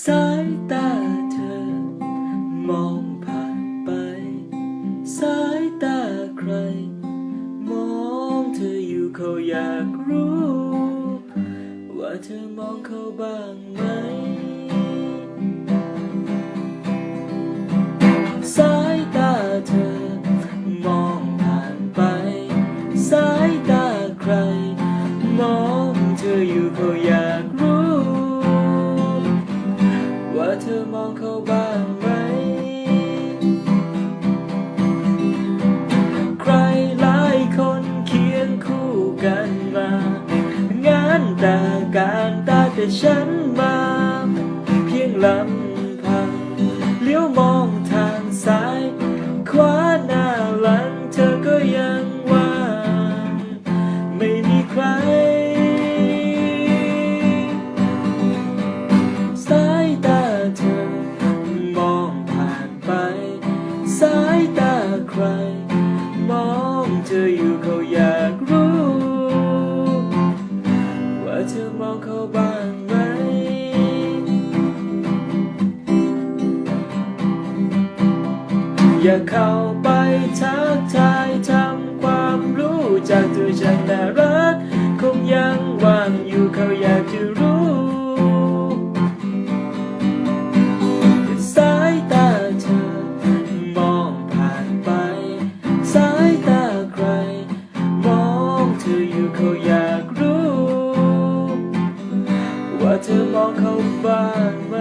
สายตาเธอ มองผ่านไป สายตาใคร มองเธออยู่เขาอยากรู้ ว่าเธอมองเขาบ้างไหม สายตาเธอ มองผ่านไป สายตาใคร มองเธออยู่เขาอยาก องเขาบ้างไหม ใครหลายคนเคียงคู่กันมา งานแต่การตาแต่ฉันมา เพียงลำ มองเธออยู่เขาอยากรู้ ว่าเธอมองเขาบ้างไหม อย่าเข้าไปทักทายทำความรู้จักตัวฉันน่ร อ